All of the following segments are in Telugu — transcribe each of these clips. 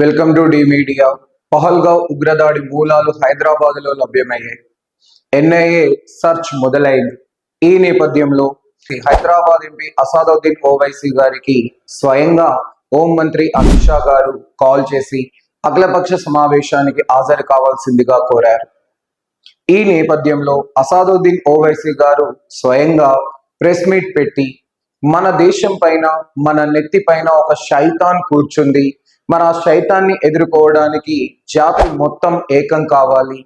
Welcome to the media Pahalgam ఉగ్రదాడి మూలాలు హైదరాబాద్లో లభ్యమయ్యాయి. ఎన్ఐఏ సర్చ్ మొదలైంది. ఈ నేపథ్యంలో శ్రీ హైదరాబాద్ ఎంపీ అసాదుద్దీన్ ఓవైసీ గారికి స్వయంగా హోం మంత్రి అమిత్ షా గారు కాల్ చేసి అఖిలపక్ష సమావేశానికి హాజరు కావాల్సిందిగా కోరారు. ఈ నేపథ్యంలో అసాదుద్దీన్ ఓవైసీ గారు స్వయంగా ప్రెస్ మీట్ పెట్టి మన దేశం పైన మన నెత్తి పైన ఒక శైతాన్ కూర్చుంది మన ఆ శైతాన్ని ఎదుర్కోవడానికి జాతి మొత్తం ఏకం కావాలి.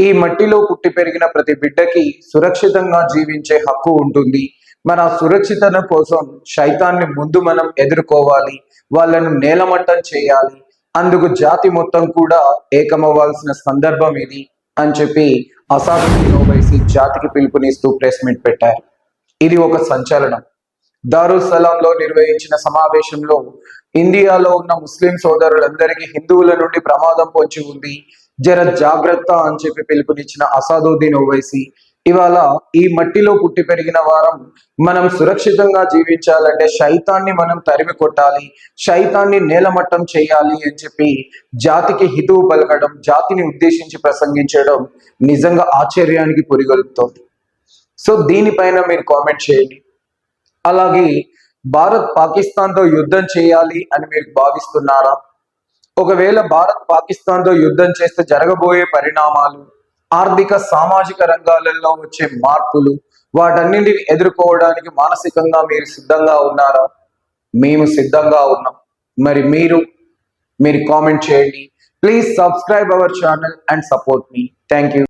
ఈ మట్టిలో పుట్టి పెరిగిన ప్రతి బిడ్డకి సురక్షితంగా జీవించే హక్కు ఉంటుంది. మన సురక్షితన కోసం శైతాన్ని ముందు మనం ఎదుర్కోవాలి. వాళ్ళను నేలమట్టం చేయాలి. అందుకు జాతి మొత్తం కూడా ఏకమవ్వాల్సిన సందర్భం ఇది అని చెప్పి అసాదుద్దీన్ ఓవైసీ జాతికి పిలుపునిస్తూ ప్రెస్ మీట్ పెట్టారు. ఇది ఒక సంచలనం. దారుల్ సలాంలో నిర్వహించిన సమావేశంలో ఇండియాలో ఉన్న ముస్లిం సోదరులందరికీ హిందువుల నుండి ప్రమాదం పొంచి ఉంది. జర జాగ్రత్త అని చెప్పి పిలుపునిచ్చిన అసాదుద్దీన్ ఓవైసీ ఇవాళ ఈ మట్టిలో పుట్టి పెరిగిన వారం మనం సురక్షితంగా జీవించాలంటే శైతాన్ని మనం తరిమి కొట్టాలి శైతాన్ని నేలమట్టం చేయాలి అని చెప్పి జాతికి హితువు పలకడం జాతిని ఉద్దేశించి ప్రసంగించడం నిజంగా ఆశ్చర్యానికి పురిగొలుపుతోంది సో దీనిపైన మీరు కామెంట్ చేయండి. అలాగే భారత్ పాకిస్తాన్తో యుద్ధం చేయాలి అని మీరు భావిస్తున్నారా? ఒకవేళ భారత్ పాకిస్తాన్తో యుద్ధం చేస్తే జరగబోయే పరిణామాలు ఆర్థిక సామాజిక రంగాలలో వచ్చే మార్పులు వాటన్నింటిని ఎదుర్కోవడానికి మానసికంగా మీరు సిద్ధంగా ఉన్నారా? మేము సిద్ధంగా ఉన్నాం. మరి మీరు మీరు కామెంట్ చేయండి. Please subscribe our channel and support me. Thank you.